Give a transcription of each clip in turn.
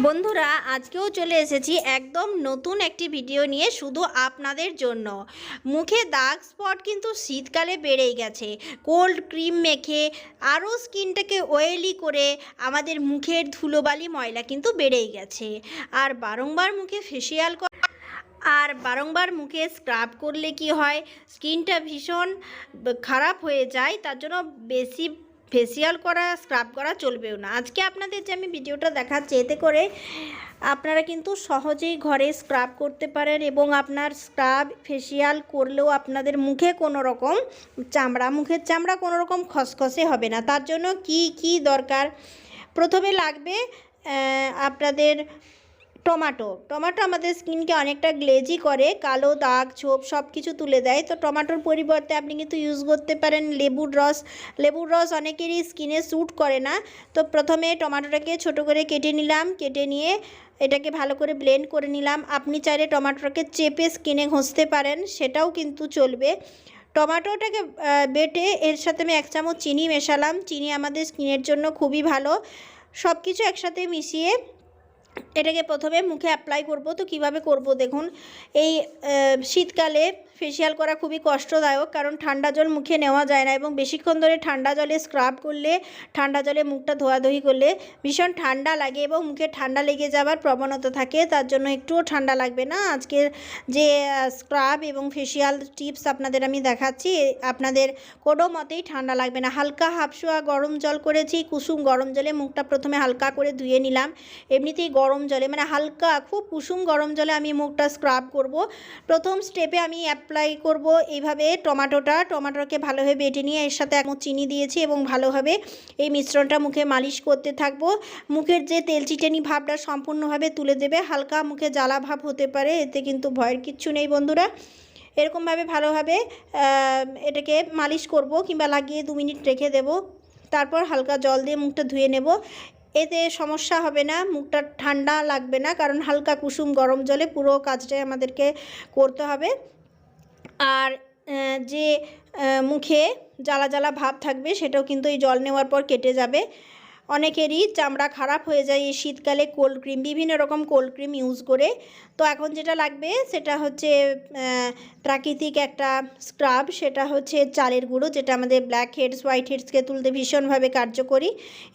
বন্ধুরা, আজকেও চলে এসেছি একদম নতুন একটি ভিডিও নিয়ে শুধু আপনাদের জন্য। মুখে দাগ স্পট কিন্তু শীতকালে বেড়েই গেছে। কোল্ড ক্রিম মেখে, আরও স্কিনটাকে অয়েলি করে আমাদের মুখের ধুলোবালি ময়লা কিন্তু বেড়েই গেছে। আর বারংবার মুখে ফেসিয়াল আর বারংবার মুখে স্ক্রাব করলে কি হয়? স্কিনটা ভীষণ খারাপ হয়ে যায়, তার জন্য বেশি ফেসিয়াল করা স্ক্রাব করা চলবেও না। আজকে আপনাদের যে আমি ভিডিওটা দেখাচ্ছি, এতে করে আপনারা কিন্তু সহজেই ঘরে স্ক্রাব করতে পারেন এবং আপনার স্ক্রাব ফেসিয়াল করলেও আপনাদের মুখে কোনো রকম চামড়া, মুখের চামড়া কোনো রকম খসখসে হবে না। তার জন্য কি কি দরকার? প্রথমে লাগবে আপনাদের টমাটো। টমাটো আমাদের স্কিনকে অনেকটা গ্লেজি করে, কালো দাগ, ছোপ সব কিছু তুলে দেয়। তো টমাটোর পরিবর্তে আপনি কিন্তু ইউজ করতে পারেন লেবুর রস। লেবুর রস অনেকেরই স্কিনে স্যুট করে না। তো প্রথমে টমাটোটাকে ছোট করে কেটে নিলাম। কেটে নিয়ে এটাকে ভালো করে ব্লেন্ড করে নিলাম। আপনি চাইলে টমাটোটাকে চেপে স্কিনে ঘষতে পারেন, সেটাও কিন্তু চলবে। টমাটোটাকে বেটে এর সাথে আমি এক চামচ চিনি মেশালাম। চিনি আমাদের স্কিনের জন্য খুবই ভালো। সব কিছু একসাথে মিশিয়ে এটাকে প্রথমে মুখে অ্যাপ্লাই করব। তো কীভাবে করব? দেখুন এই শীতকালে ফেসিয়াল করা খুবই কষ্টদায়ক, কারণ ঠান্ডা জল মুখে নেওয়া যায় না এবং বেশিক্ষণ ধরে ঠান্ডা জলে স্ক্রাব করলে, ঠান্ডা জলে মুখটা ধোয়াধুয়ি করলে ভীষণ ঠান্ডা লাগে এবং মুখে ঠান্ডা লেগে যাওয়ার প্রবণতা থাকে, তার জন্য একটুও ঠান্ডা লাগবে না। আজকের যে স্ক্রাব এবং ফেসিয়াল টিপস আপনাদের আমি দেখাচ্ছি আপনাদের কোনো মতেই ঠান্ডা লাগবে না। হালকা হাফসোয়া গরম জল করেছি, কুসুম গরম জলে মুখটা প্রথমে হালকা করে ধুয়ে নিলাম। এমনিতেই গরম জলে মানে হালকা, খুব কুসুম গরম জলে আমি মুখটা স্ক্রাব করব। প্রথম স্টেপে আমি অ্যাপ্লাই করব। এইভাবে টমাটোটা, টমাটোকে ভালোভাবে বেটে নিয়ে এর সাথে এক চিনি দিয়েছি এবং ভালোভাবে এই মিশ্রণটা মুখে মালিশ করতে থাকব। মুখের যে তেল চিটেনি ভাবটা সম্পূর্ণভাবে তুলে দেবে। হালকা মুখে জ্বালা ভাব হতে পারে, এতে কিন্তু ভয়ের কিচ্ছু নেই বন্ধুরা। এরকমভাবে ভালোভাবে এটাকে মালিশ করব কিংবা লাগিয়ে দু মিনিট রেখে দেব। তারপর হালকা জল দিয়ে মুখটা ধুয়ে নেব। এতে সমস্যা হবে না, মুখটা ঠান্ডা লাগবে না, কারণ হালকা কুসুম গরম জলে পুরো কাজটাই আমাদেরকে করতে হবে। আর যে মুখে জ্বালা জ্বালা ভাব থাকবে সেটাও কিন্তু এই জল নেওয়ার পর কেটে যাবে। অনেকেরই চামড়া খারাপ হয়ে যায় এই শীতকালে কোল্ড ক্রিম, বিভিন্ন রকম কোল্ড ক্রিম ইউজ করে। তো এখন যেটা লাগবে সেটা হচ্ছে প্রাকৃতিক একটা স্ক্রাব, সেটা হচ্ছে চালের গুঁড়ো, যেটা আমাদের ব্ল্যাক হেডস হোয়াইট হেডসকে তুলতে ভীষণভাবে কার্যকরী।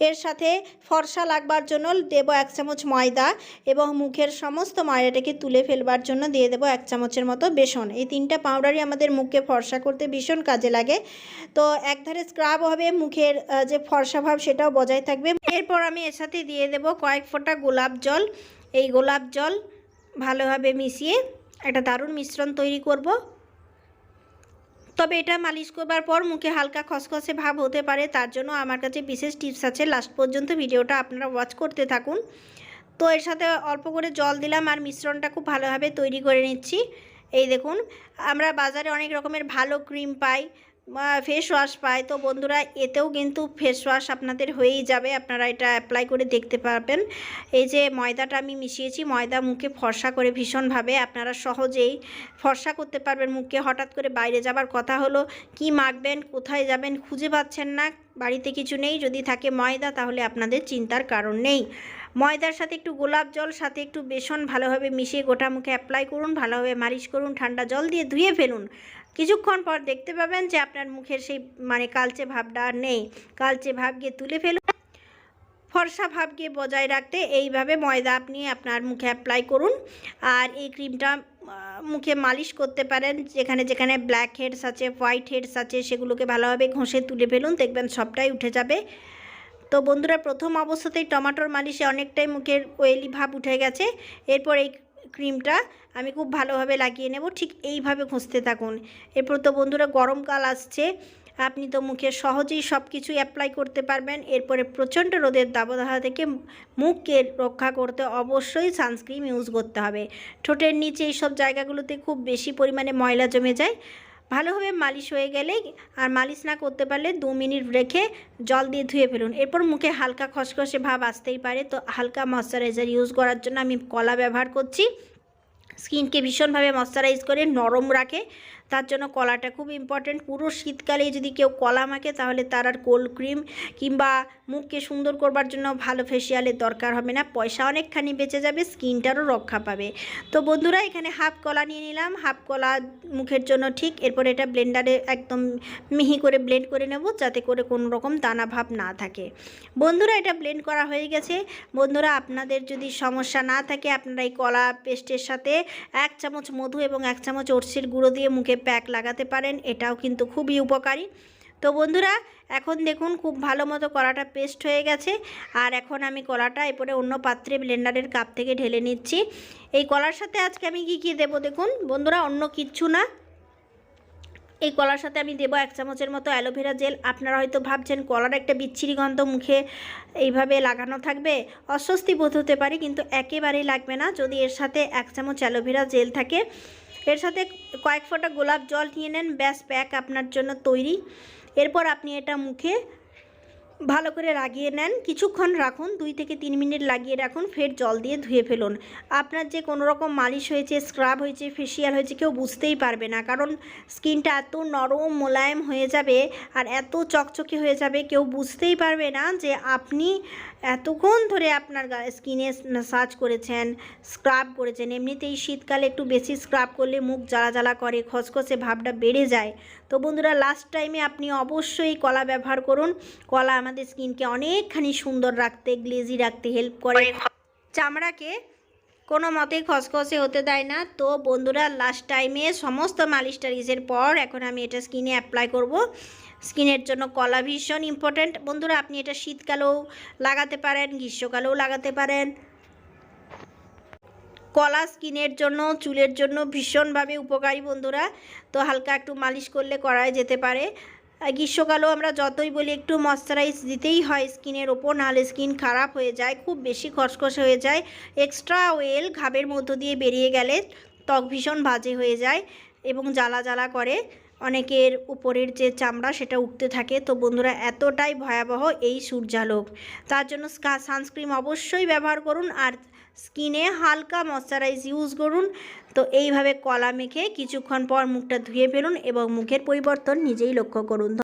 এর সাথে ফর্সা লাগবার জন্য দেবো এক চামচ ময়দা এবং মুখের সমস্ত ময়দাটাকে তুলে ফেলবার জন্য দিয়ে দেবো এক চামচের মতো বেসন। এই তিনটা পাউডারই আমাদের মুখকে ফর্সা করতে ভীষণ কাজে লাগে। তো একধারে স্ক্রাব হবে, মুখের যে ফর্সা ভাব সেটাও বজায় থাকবে। এরপর আমি এর সাথে দিয়ে দেব কয়েক ফোঁটা গোলাপ জল। এই গোলাপ জল ভালোভাবে মিশিয়ে একটা দারুণ মিশ্রণ তৈরি করব। তবে এটা মালিশ করবার পর মুখে হালকা খসখসে ভাব হতে পারে, তার জন্য আমার কাছে বিশেষ টিপস আছে। লাস্ট পর্যন্ত ভিডিওটা আপনারা ওয়াচ করতে থাকুন। তো এর সাথে অল্প করে জল দিলাম আর মিশ্রণটা খুব ভালোভাবে তৈরি করে নিচ্ছি। এই দেখুন, আমরা বাজারে অনেক রকমের ভালো ক্রিম পাই ফেস ওয়াশ পাই তো বন্ধুরা, এতেও কিন্তু ফেস ওয়াশ আপনাদের হয়েই যাবে। আপনারা এটা অ্যাপ্লাই করে দেখতে পারবেন। এই যে ময়দাটা আমি মিশিয়েছি, ময়দা মুখে ফর্সা করে ভীষণভাবে আপনারা সহজেই ফর্সা করতে পারবেন মুখকে। হঠাৎ করে বাইরে যাবার কথা হলো, কি মাখবেন, কোথায় যাবেন খুঁজে পাচ্ছেন না। বাড়িতে কিছু নেই, যদি থাকে ময়দা তাহলে আপনাদের চিন্তার কারণ নেই। ময়দার সাথে একটু গোলাপ জল, সাথে একটু বেসন ভালোভাবে মিশিয়ে গোটা মুখে অ্যাপ্লাই করুন, ভালোভাবে মালিশ করুন, ঠান্ডা জল দিয়ে ধুয়ে ফেলুন। কিছুক্ষণ পর দেখতে পাবেন যে আপনার মুখের সেই মানে কালচে ভাবটা আর নেই। কালচে ভাব গিয়ে তুলে ফেলুন। ফর্সা ভাবকে বজায় রাখতে এইভাবে ময়দা আপনি আপনার মুখে অ্যাপ্লাই করুন। আর এই ক্রিমটা মুখে মালিশ করতে পারেন। যেখানে যেখানে ব্ল্যাক হেডস আছে হোয়াইট হেডস আছে, সেগুলোকে ভালোভাবে ঘষে তুলে ফেলুন। দেখবেন সবটাই উঠে যাবে। তো বন্ধুরা, প্রথম অবস্থাতেই টমাটোর মালিশে অনেকটাই মুখের ওয়েলি ভাব উঠে গেছে। এরপর এই ক্রিমটা আমি খুব ভালোভাবে লাগিয়ে নেব। ঠিক এইভাবে ঘষতে থাকুন। এরপর তো বন্ধুরা গরমকাল আসছে। আপনি তো মুখে সহজেই সব কিছু অ্যাপ্লাই করতে পারবেন। এরপরে প্রচণ্ড রোদের দাবদাহ থেকে মুখকে রক্ষা করতে অবশ্যই সানস্ক্রিন ইউজ করতে হবে। ঠোঁটের নিচে এইসব জায়গাগুলোতে খুব বেশি পরিমাণে ময়লা জমে যায়। ভালোভাবে মালিশ হয়ে গেলে আর মালিশ না করতে পারলে দু মিনিট রেখে জল দিয়ে ধুয়ে ফেলুন। এরপর মুখে হালকা খসখসে ভাব আসতেই পারে। তো হালকা ময়শ্চারাইজার ইউজ করার জন্য আমি কলা ব্যবহার করছি। স্কিনকে ভীষণভাবে ময়শ্চারাইজ করে নরম রাখে। তার জন্য কলাটা খুব ইম্পর্ট্যান্ট পুরো শীতকালে যদি কেউ কলা মাখে, তাহলে তার আর কোল্ড ক্রিম কিংবা মুখকে সুন্দর করবার জন্য ভালো ফেসিয়ালের দরকার হবে না। পয়সা অনেকখানি বেঁচে যাবে স্কিনটারও রক্ষা পাবে। তো বন্ধুরা, এখানে হাফ কলা নিয়ে নিলাম। হাফ কলা মুখের জন্য ঠিক, এরপরে এটা ব্লেন্ডারে একদম মিহি করে ব্লেন্ড করে নেব, যাতে করে কোনো রকম দানা ভাব না থাকে। বন্ধুরা, এটা ব্লেন্ড করা হয়ে গেছে। বন্ধুরা, আপনাদের যদি সমস্যা না থাকে, আপনারা এই কলা পেস্টের সাথে এক চামচ মধু এবং এক চামচ অরসির গুঁড়ো দিয়ে মুখে প্যাক লাগাতে পারেন, এটাও কিন্তু খুবই উপকারী। তো বন্ধুরা, এখন দেখুন খুব ভালো মতো কলাটা পেস্ট হয়ে গেছে। আর এখন আমি কলাটা এরপরে অন্য পাত্রে ব্লেন্ডারের কাপ থেকে ঢেলে নিচ্ছি। এই কলার সাথে আজকে আমি কী কী দেবো দেখুন? বন্ধুরা, অন্য কিচ্ছু না। এই কলার সাথে আমি দেবো এক চামচের মতো অ্যালোভেরা জেল আপনারা হয়তো ভাবছেন কলার একটা বিচ্ছিরি গন্ধ মুখে এইভাবে লাগানো থাকবে। অস্বস্তি বোধ হতে পারে, কিন্তু একেবারেই লাগবে না। যদি এর সাথে এক চামচ অ্যালোভেরা জেল থাকে এর সাথে কয়েক ফোঁটা গোলাপ জল নিয়ে নেন। ব্যাস, প্যাক আপনার জন্য তৈরি। এরপর আপনি এটা মুখে ভালো করে লাগিয়ে নেন। কিছুক্ষণ রাখুন, দুই থেকে তিন মিনিট লাগিয়ে রাখুন। ফের জল দিয়ে ধুয়ে ফেলুন। আপনার যে কোনো রকম মালিশ হয়েছে, স্ক্রাব হয়েছে, ফেসিয়াল হয়েছে, কেউ বুঝতেই পারবে না। কারণ স্কিনটা এত নরম, মোলায়েম হয়ে যাবে আর এত চকচকে হয়ে যাবে, কেউ বুঝতেই পারবে না যে আপনি এতক্ষণ ধরে আপনার স্কিনে মাসাজ করেছেন স্ক্রাব করেছেন, এমনিতেই শীতকালে একটু বেশি স্ক্রাব করলে মুখ জ্বালা জ্বালা করে, খসখসে ভাবটা বেড়ে যায়। তো বন্ধুরা লাস্ট টাইমে আপনি অবশ্যই কলা ব্যবহার করুন। কলা আমাদের স্কিনকে অনেকখানি সুন্দর রাখতে গ্লেজি রাখতে হেল্প করে। চামড়াকে কোনো মতেই খসখসে হতে দেয় না। তো বন্ধুরা লাস্ট টাইমে সমস্ত মালিশ টালিশের পর এখন আমি এটা স্কিনে অ্যাপ্লাই করব। স্কিনের জন্য কলা ভীষণ ইম্পর্ট্যান্ট বন্ধুরা, আপনি এটা শীতকালেও লাগাতে পারেন, গ্রীষ্মকালেও লাগাতে পারেন। কলা স্কিনের জন্য, চুলের জন্য ভীষণভাবে উপকারী বন্ধুরা। তো হালকা একটু মালিশ করলে করাই যেতে পারে। গ্রীষ্মকালেও আমরা যতই বলি, একটু ময়শ্চারাইজ দিতেই হয় স্কিনের ওপর, নাহলে স্কিন খারাপ হয়ে যায়, খুব বেশি খসখসে হয়ে যায়। এক্সট্রা ওয়েল ঘাবের মধ্য দিয়ে বেরিয়ে গেলে ত্বক ভীষণ বাজে হয়ে যায় এবং জ্বালা জ্বালা করে। অনেকের উপরের যে চামড়া সেটা উঠতে থাকে। তো বন্ধুরা, এতটাই ভয়াবহ এই সূর্যালোক। তার জন্য সানস্ক্রিন অবশ্যই ব্যবহার করুন আর স্কিনে হালকা ময়শ্চারাইজ ইউজ করুন। তো এইভাবে কলা মেখে কিছুক্ষণ পর মুখটা ধুয়ে ফেলুন এবং মুখের পরিবর্তন নিজেই লক্ষ্য করুন।